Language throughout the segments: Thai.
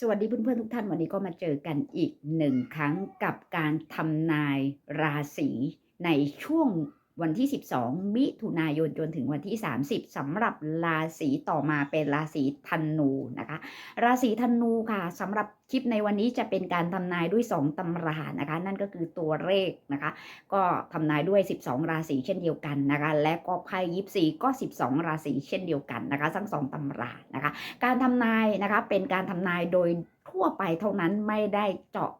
สวัสดีเพื่อนๆทุกท่านวันนี้ก็มาเจอกันอีกหนึ่งครั้งกับการทำนายราศีในช่วง วันที่ 12 มิถุนายนจนถึงวันที่ 30สำหรับราศีต่อมาเป็นราศีธนูนะคะ ราศีธนูค่ะสำหรับคลิปในวันนี้จะเป็นการทำนายด้วย 2ตำรานะคะ นั่นก็คือตัวเลขนะคะ ก็ทำนายด้วย 12 ราศีเช่นเดียวกันนะคะ และก็ไพ่ยิปซีก็ 12 ราศีเช่นเดียวกันนะคะ ทั้งสองตำรานะคะ การทำนายนะคะเป็นการทำนายโดยทั่วไปเท่านั้นไม่ได้เจาะ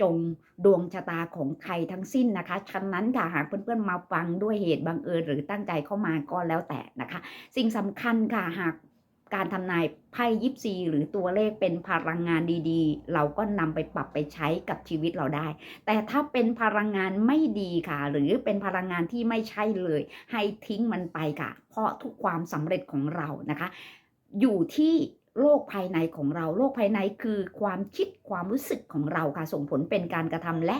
จงดวงชะตาของใครทั้งสิ้นนะคะฉะนั้นค่ะหากเพื่อนๆมาฟังด้วยเหตุบังเอิญหรือตั้งใจเข้ามาก็แล้วแต่นะคะ สิ่งสำคัญค่ะหากการทำนายไพ่ยิปซีหรือตัวเลขเป็นพลังงานดีๆ เราก็นำไปปรับไปใช้กับชีวิตเราได้ แต่ถ้าเป็นพลังงานไม่ดีค่ะ หรือเป็นพลังงานที่ไม่ใช่เลย ให้ทิ้งมันไปค่ะ เพราะทุกความสำเร็จของเรานะคะ อยู่ที่ โลกภายในของเราโลกภายในคือความคิดความรู้สึกของเราค่ะ ส่งผลเป็นการกระทำและ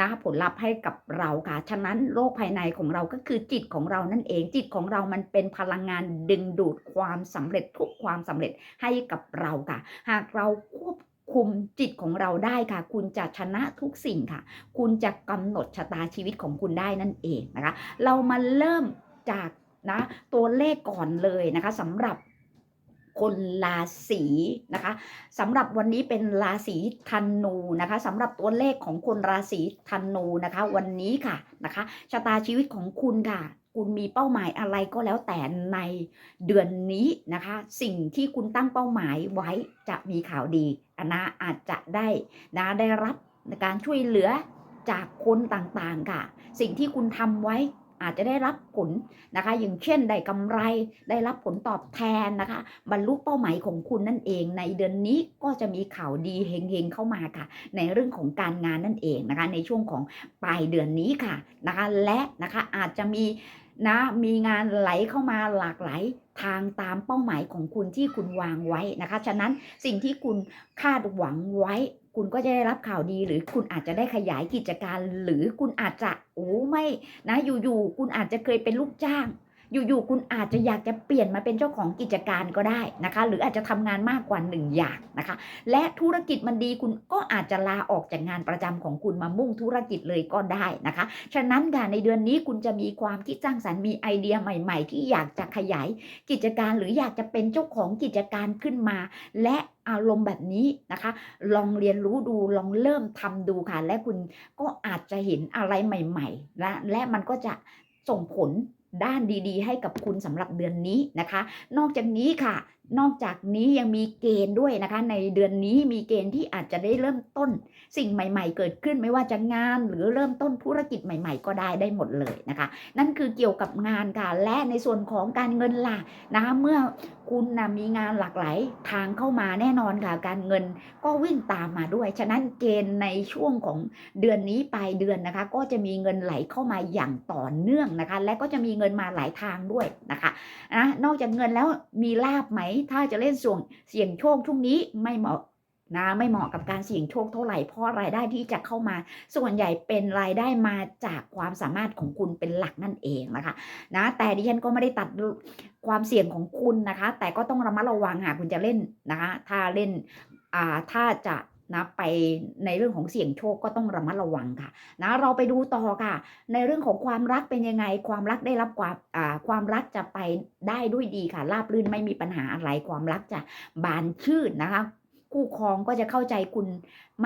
นะผลลัพธ์ให้กับเราค่ะ ฉะนั้นโลกภายในของเราก็คือจิตของเรานั่นเอง จิตของเรามันเป็นพลังงานดึงดูดความสำเร็จทุกความสำเร็จให้กับเราค่ะ หากเราควบคุมจิตของเราได้ค่ะ คุณจะชนะทุกสิ่งค่ะ คุณจะกำหนดชะตาชีวิตของคุณได้นั่นเองนะคะ เรามาเริ่มจากนะตัวเลขก่อนเลยนะคะสำหรับ คนราศีนะคะสำหรับวันนี้เป็นราศีธนูนะคะสำหรับตัวเลขของคนราศีธนูนะคะ วันนี้ค่ะนะคะชะตาชีวิตของคุณค่ะคุณมีเป้าหมายอะไรก็แล้วแต่ในเดือนนี้นะคะ สิ่งที่คุณตั้งเป้าหมายไว้จะมีข่าวดีอนนะอาจจะได้นะได้รับการช่วยเหลือจากคนต่างๆค่ะ สิ่งที่คุณทำไว้ อาจจะได้รับผลนะคะ อย่างเช่นได้กำไรได้รับผลตอบแทนนะคะ บรรลุเป้าหมายของคุณนั่นเอง ในเดือนนี้ก็จะมีข่าวดีเฮงๆเข้ามาค่ะ ในเรื่องของการงานนั่นเองนะคะ ในช่วงของปลายเดือนนี้ค่ะนะคะ และนะคะอาจจะมีนะมีงานไหลเข้ามาหลากหลายทางตามเป้าหมายของคุณที่คุณวางไว้นะคะ ฉะนั้นสิ่งที่คุณคาดหวังไว้ คุณก็จะได้รับข่าวดีหรือคุณอาจจะได้ขยายกิจการ หรือคุณอาจจะโอ้ไม่นะอยู่ๆคุณอาจจะเคยเป็นลูกจ้าง อยู่ๆคุณอาจจะอยากจะเปลี่ยนมาเป็นเจ้าของกิจการก็ได้นะคะ หรืออาจจะทำงานมากกว่าหนึ่งอย่างนะคะ และธุรกิจมันดีคุณก็อาจจะลาออกจากงานประจำของคุณมามุ่งธุรกิจเลยก็ได้นะคะ ฉะนั้นค่ะในเดือนนี้คุณจะมีความคิดสร้างสรรค์มีไอเดียใหม่ ๆ ที่อยากจะขยายกิจการหรืออยากจะเป็นเจ้าของกิจการขึ้นมา และอารมณ์แบบนี้นะคะ ลองเรียนรู้ดูลองเริ่มทำดูค่ะ และคุณก็อาจจะเห็นอะไรใหม่ ๆ และและมันก็จะส่งผล ด้านดีๆ ให้กับคุณสำหรับเดือนนี้นะคะ นอกจากนี้ค่ะ นอกจากนี้ยังมีเกณฑ์ด้วยนะคะ ในเดือนนี้มีเกณฑ์ที่อาจจะได้เริ่มต้น สิ่งใหม่ ๆ เกิดขึ้นไม่ว่าจะงานหรือเริ่มต้นธุรกิจใหม่ ๆ ก็ได้ได้หมดเลยนะคะ นั่นคือเกี่ยวกับงานค่ะและในส่วนของการเงินล่ะนะคะเมื่อคุณนะมีงานหลากหลายทางเข้ามาแน่นอนค่ะการเงินก็วิ่งตามมาด้วย ฉะนั้นเกณฑ์ในช่วงของเดือนนี้ปลายเดือนนะคะ ก็จะมีเงินไหลเข้ามาอย่างต่อเนื่องนะคะ และก็จะมีเงินมาหลายทางด้วยนะคะนะนอกจากเงินแล้วมีลาบไหมถ้าจะเล่นส่วนเสี่ยงโชคช่วงนี้ไม่เหมาะนะไม่เหมาะกับการเสี่ยงโชคเท่าไหร่เพราะรายได้ที่จะเข้ามา ส่วนใหญ่เป็นรายได้มาจากความสามารถของคุณเป็นหลักนั่นเองนะคะนะแต่ดิฉันก็ไม่ได้ตัดความเสี่ยงของคุณนะคะ แต่ก็ต้องระมัดระวังหากคุณจะเล่นนะคะถ้าเล่นอ่าถ้าจะ นะไปในเรื่องของเสี่ยงโชคก็ต้องระมัดระวังค่ะนะเราไปดูต่อค่ะ ในเรื่องของความรักเป็นยังไง ความรักได้รับความอ่าความรักจะไปได้ด้วยดีค่ะราบรื่นไม่มีปัญหาอะไรความรักจะบานชื่นนะคะ คู่ครองก็จะเข้าใจคุณ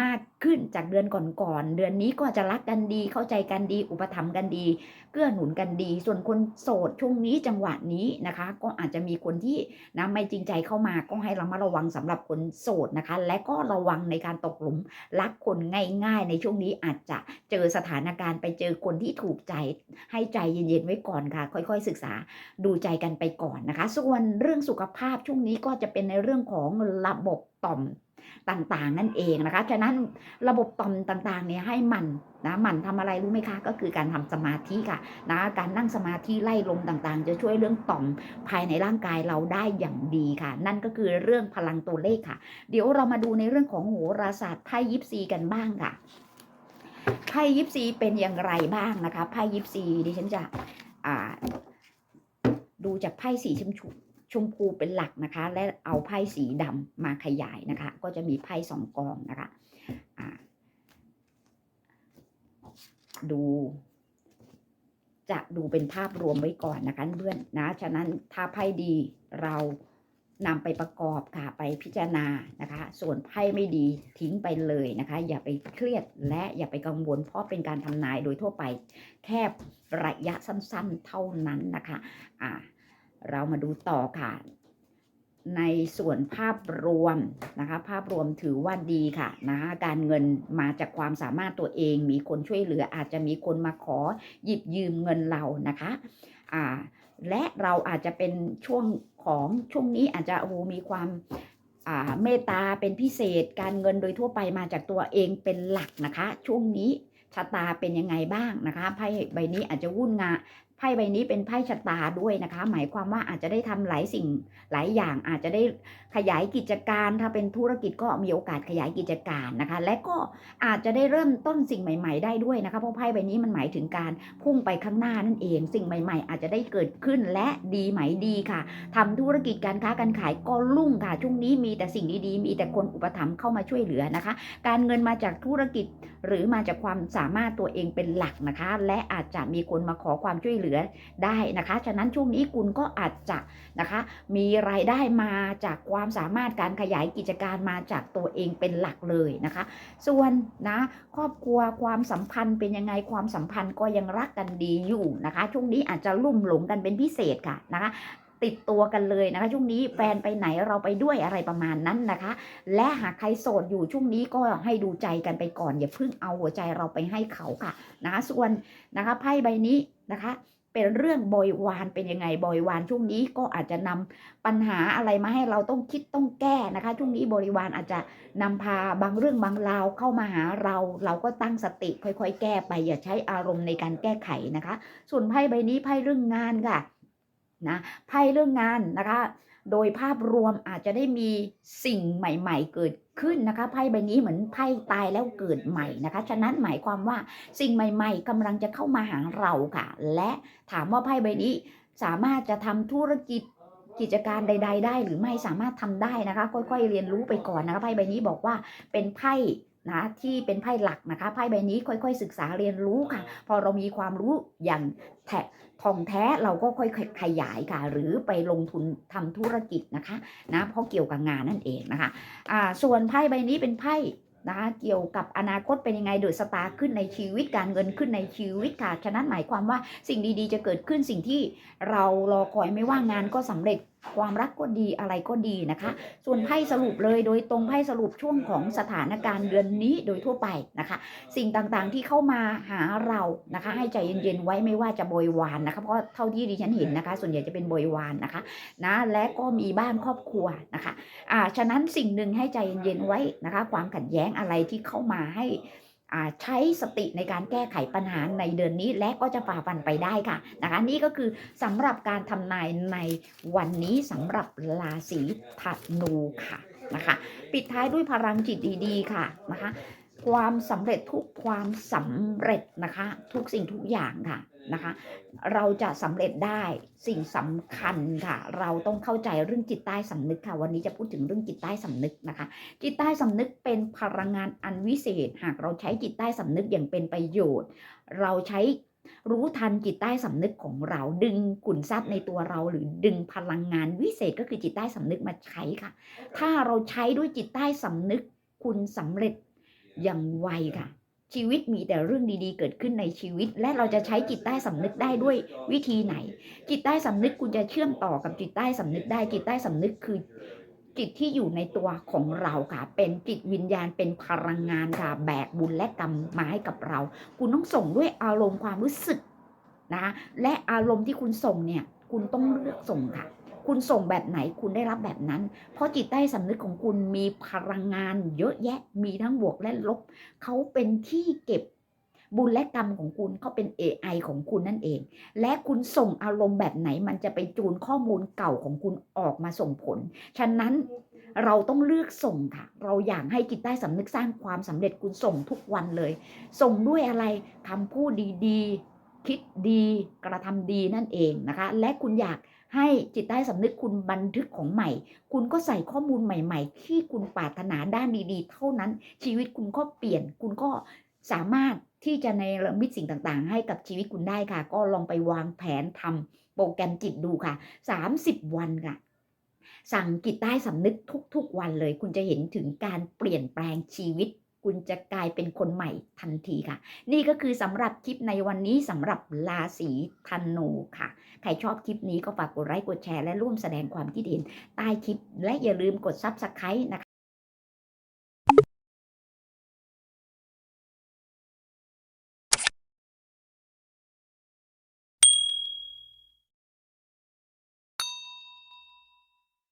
มากขึ้นจากเดือนก่อนๆเดือนนี้ก็จะรักกันดี เข้าใจกันดี อุปถัมภ์กันดี เกื้อหนุนกันดี ส่วนคนโสดช่วงนี้จังหวะนี้นะคะ ก็อาจจะมีคนที่นะไม่จริงใจเข้ามาก็ให้เรามาระวังสำหรับคนโสดนะคะ และก็ระวังในการตกหลุมรักคนง่าย ๆ ในช่วงนี้อาจจะเจอสถานการณ์ไปเจอคนที่ถูกใจให้ใจเย็นๆไว้ก่อนค่ะ ค่อยๆศึกษาดูใจกันไปก่อนนะคะ ส่วนเรื่องสุขภาพช่วงนี้ก็จะเป็นในเรื่องของระบบ ต่อมต่างๆ นั่นเองนะคะ ฉะนั้นระบบต่อมต่างๆเนี่ยให้มันนะมันทำอะไรรู้ไหมคะ ก็คือการทำสมาธิค่ะนะการนั่งสมาธิไล่ลมต่างๆ จะช่วยเรื่องต่อมภายในร่างกายเราได้อย่างดีค่ะ นั่นก็คือเรื่องพลังตัวเลขค่ะ เดี๋ยวเรามาดูในเรื่องของโหราศาสตร์ไพ่ยิปซีกันบ้างค่ะไพ่ยิปซีเป็นอย่างไรบ้างนะคะไพ่ยิปซีดิฉันจะอ่าดูจากไพ่สีชมพู ชมพูเป็นหลักนะคะ และเอาไพ่สีดำมาขยายนะคะ ก็จะมีไพ่สองกองนะคะดูจะดูเป็นภาพรวมไว้ก่อนนะคะเพื่อนนะ ฉะนั้นถ้าไพ่ดีเรานำไปประกอบค่ะไปพิจารณานะคะ ส่วนไพ่ไม่ดีทิ้งไปเลยนะคะ อย่าไปเครียดและอย่าไปกังวลเพราะเป็นการทำนายโดยทั่วไป แค่ระยะสั้นๆเท่านั้นนะคะ อ่า เรามาดูต่อค่ะ ในส่วนภาพรวมนะคะ ภาพรวมถือว่าดีค่ะนะคะการเงินมาจากความสามารถตัวเอง มีคนช่วยเหลืออาจจะมีคนมาขอหยิบยืมเงินเรานะคะอ่าและเราอาจจะเป็นช่วงของช่วงนี้อาจจะโอ้มีความเมตตาเป็นพิเศษการเงินโดยทั่วไปมาจากตัวเองเป็นหลักนะคะ ช่วงนี้ชะตาเป็นยังไงบ้างนะคะไพ่ใบนี้อาจจะวุ่นงา ไพ่ใบนี้เป็นไพ่ชะตาด้วยนะคะ หมายความว่าอาจจะได้ทำหลายสิ่งหลายอย่างอาจจะได้ขยายกิจการถ้าเป็นธุรกิจก็มีโอกาสขยายกิจการนะคะ และก็อาจจะได้เริ่มต้นสิ่งใหม่ ๆ ได้ด้วยนะคะเพราะไพ่ใบนี้มันหมายถึงการพุ่งไปข้างหน้านั่นเอง สิ่งใหม่ ๆ อาจจะได้เกิดขึ้นและดีไหมดีค่ะทำธุรกิจการค้าการขายก็รุ่งค่ะช่วงนี้มีแต่สิ่งดีๆ มีแต่คนอุปถัมภ์เข้ามาช่วยเหลือนะคะ การเงินมาจากธุรกิจหรือมาจากความสามารถตัวเองเป็นหลักนะคะ และอาจจะมีคนมาขอความช่วยเหลือได้นะคะ ฉะนั้นช่วงนี้คุณก็อาจจะนะคะมีรายได้มาจากความสามารถการขยายกิจการมาจากตัวเองเป็นหลักเลยนะคะ ส่วนนะครอบครัวความสัมพันธ์เป็นยังไงความสัมพันธ์ก็ยังรักกันดีอยู่นะคะ ช่วงนี้อาจจะลุ่มหลงกันเป็นพิเศษค่ะนะคะติดตัวกันเลยนะคะ ช่วงนี้แฟนไปไหนเราไปด้วยอะไรประมาณนั้นนะคะ และหากใครโสดอยู่ช่วงนี้ก็ให้ดูใจกันไปก่อน อย่าเพิ่งเอาหัวใจเราไปให้เขาค่ะนะคะส่วนนะคะไพ่ใบนี้นะคะ เป็นเรื่องบริวารเป็นยังไงบริวารช่วงนี้ก็อาจจะนำปัญหาอะไรมาให้เราต้องคิดต้องแก้นะคะ ช่วงนี้บริวารอาจจะนำพาบางเรื่องบางราวเข้ามาหาเรา เราก็ตั้งสติค่อยๆ แก้ไปอย่าใช้อารมณ์ในการแก้ไขนะคะ ส่วนไพ่ใบนี้ไพ่เรื่องงานค่ะนะไพ่เรื่องงานนะคะ โดยภาพรวมอาจจะได้มีสิ่งใหม่ ๆ เกิด ขึ้นนะคะไพ่ใบนี้เหมือนไพ่ตายแล้วเกิดใหม่นะคะ ฉะนั้นหมายความว่าสิ่งใหม่ ๆกำลังจะเข้ามาหาเราค่ะ และถามว่าไพ่ใบนี้สามารถจะทำธุรกิจกิจการใด ๆ ได้หรือไม่สามารถทำได้นะคะ ค่อยๆเรียนรู้ไปก่อนนะคะไพ่ใบนี้บอกว่าเป็นไพ่ นะที่เป็นไพ่หลักนะคะไพ่ใบนี้ค่อยๆ ศึกษาเรียนรู้ค่ะ พอเรามีความรู้อย่างแททองแท้เราก็ค่อยๆขยายค่ะ หรือไปลงทุนทำธุรกิจนะคะนะเพราะเกี่ยวกับงานนั่นเองนะคะอ่าส่วนไพ่ใบนี้เป็นไพ่นะคะเกี่ยวกับอนาคตเป็นยังไงเดือดสตาร์ขึ้นในชีวิตการเงินขึ้นในชีวิตค่ะฉะนั้นหมายความว่าสิ่งดีๆ จะเกิดขึ้นสิ่งที่เรารอคอยไม่ว่างานก็สำเร็จ ความรักก็ดีอะไรก็ดีนะคะ ส่วนไพ่สรุปเลยโดยตรงไพ่สรุปช่วงของสถานการณ์เดือนนี้โดยทั่วไปนะคะ สิ่งต่างๆที่เข้ามาหาเรานะคะ ให้ใจเย็นๆไว้ไม่ว่าจะบริวารนะคะเพราะเท่าที่ดิฉันเห็นนะคะ ส่วนใหญ่จะเป็นบริวารนะคะนะและก็มีบ้านครอบครัวนะคะอ่าฉะนั้นสิ่งหนึ่งให้ใจเย็นๆไว้นะคะ ความขัดแย้งอะไรที่เข้ามาให้อ่า ใช้สติในการแก้ไขปัญหาในเดือนนี้และก็จะฝ่าฟันไปได้ค่ะนะคะนี่ก็คือสำหรับการทำนายในวันนี้สำหรับราศีธนูค่ะนะคะปิดท้ายด้วยพลังจิตดีๆค่ะนะคะความสำเร็จทุกความสำเร็จนะคะ ทุกสิ่งทุกอย่างค่ะ นะคะ เราจะสำเร็จได้สิ่งสำคัญค่ะ เราต้องเข้าใจเรื่องจิตใต้สำนึกค่ะ วันนี้จะพูดถึงเรื่องจิตใต้สำนึกนะคะ จิตใต้สำนึกเป็นพลังงานอันวิเศษ หากเราใช้จิตใต้สำนึกอย่างเป็นประโยชน์ เราใช้รู้ทันจิตใต้สำนึกของเราดึงขุนทรัพย์ในตัวเรา หรือดึงพลังงานวิเศษก็คือจิตใต้สำนึกมาใช้ค่ะ ถ้าเราใช้ด้วยจิตใต้สำนึกคุณสำเร็จอย่างไวค่ะ ชีวิตมีแต่เรื่องดีๆ เกิดขึ้นในชีวิต และเราจะใช้จิตใต้สำนึกได้ด้วยวิธีไหน จิตใต้สำนึกคุณจะเชื่อมต่อกับจิตใต้สำนึกได้ จิตใต้สำนึกคือ จิตที่อยู่ในตัวของเราค่ะ เป็นจิตวิญญาณเป็นพลังงานค่ะแบกบุญและกรรมมาให้กับเรา คุณต้องส่งด้วยอารมณ์ความรู้สึกนะคะและอารมณ์ที่คุณส่งเนี่ย คุณต้องเลือกส่งค่ะ คุณส่งแบบไหนคุณได้รับแบบนั้น เพราะจิตใต้สำนึกของคุณมีพลังงานเยอะแยะมีทั้งบวกและลบ เขาเป็นที่เก็บบุญและกรรมของคุณเขาเป็น AI ของคุณนั่นเอง และคุณส่งอารมณ์แบบไหน มันจะไปจูนข้อมูลเก่าของคุณออกมาส่งผล ฉะนั้นเราต้องเลือกส่งค่ะ เราอยากให้จิตใต้สำนึกสร้างความสำเร็จคุณส่งทุกวันเลย ส่งด้วยอะไรคำพูดดีๆ คิดดี กระทำดีนั่นเองนะคะ และคุณอยาก ให้จิตใต้สำนึกคุณบันทึกของใหม่ คุณก็ใส่ข้อมูลใหม่ ๆ ที่คุณปรารถนาด้านดีๆ เท่านั้น ชีวิตคุณก็เปลี่ยน คุณก็สามารถที่จะในระมิดสิ่งต่างๆ ให้กับชีวิตคุณได้ค่ะ ก็ลองไปวางแผนทำโปรแกรมจิตดูค่ะ 30 วันค่ะ สั่งจิตใต้สำนึกทุกๆวันเลย คุณจะเห็นถึงการเปลี่ยนแปลงชีวิต คุณจะกลายเป็นคนใหม่ทันทีค่ะ นี่ก็คือสำหรับคลิปในวันนี้สำหรับราศีธนูค่ะ ใครชอบคลิปนี้ก็ฝากกดไลค์กดแชร์และร่วมแสดงความคิดเห็นใต้คลิป และอย่าลืมกด Subscribe นะคะ